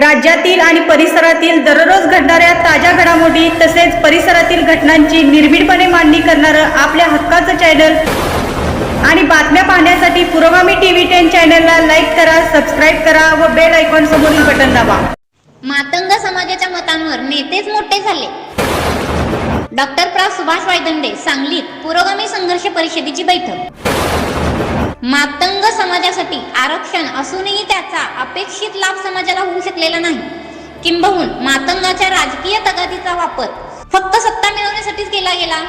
राज्यातील आणि परिसरातील दररोज घडणाऱ्या ताज्या घडामोडी तसेच परिसरातील घटनांची निर्भीडपणे मांडणी करणारं आपल्या हक्काचं चॅनल आणि बातम्या पाहण्यासाठी पुरोगामी टीव्ही टेन चॅनलला लाईक करा सबस्क्राईब करा व बेल आयकॉन समोरील बटन दाबा. मातंग समाजाच्या मतांवर नेतेच मोठे झाले. डॉक्टर प्रा सुभाष वायदंडे सांगलीत पुरोगामी संघर्ष परिषदेची बैठक. मातंग समाजासाठी आरक्षण असूनही त्याचा अपेक्षित लाभ समाजाला होऊ शकलेला नाही. किंबहुन मातंगाच्या राजकीय तगादीचा वापर फक्त सत्ता मिळवण्यासाठीच केला गेला.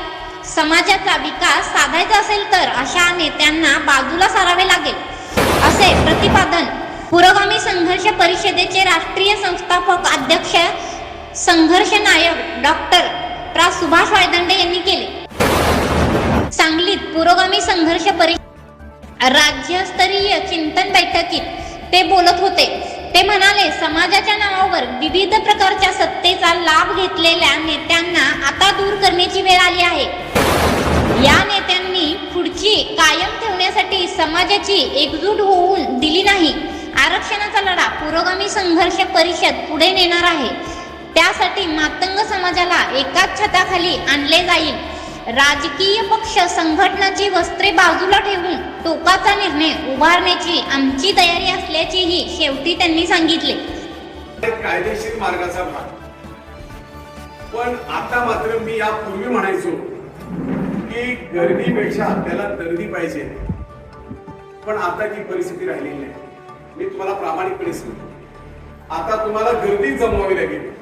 समाजाचा विकास साधायचा असेल तर अशा नेत्यांना बाजूला सारावे लागेल. असे प्रतिपादन पुरोगामी संघर्ष परिषदेचे राष्ट्रीय संस्थापक अध्यक्ष संघर्ष नायक डॉक्टर प्रा सुभाष वायदंडे यांनी केले. सांगलीत पुरोगामी संघर्ष परिषद राज्यस्तरीय चिंतन बैठकीत ते बोलत होते. ते म्हणाले समाजाच्या नावावर विविध प्रकारच्या सत्तेचा लाभ घेतलेल्या नेत्यांना आता दूर करण्याची वेळ आली आहे. या नेत्यांनी पुढची कायम ठेवण्यासाठी समाजाची एकजूट होऊन दिली नाही. आरक्षणाचा लढा पुरोगामी संघर्ष परिषद पुढे नेणार आहे. त्यासाठी मातंग समाजाला एकाच छताखाली आणले जाईल. राजकीय पक्ष संघटनाची वस्त्रे बाजूला ठेवून निर्णय उभारण्याची आमची तयारी असल्याचेही शेवटी त्यांनी सांगितले. कायदेशीर मार्गाचा भाग. पण आता मात्र मी यापूर्वी म्हणायचो की गर्दीपेक्षा आपल्याला गर्दी पाहिजे. पण आता ती परिस्थिती राहिलेली नाही. मी तुम्हाला प्रामाणिकपणे सांगतो. आता तुम्हाला गर्दी जमवावी लागेल.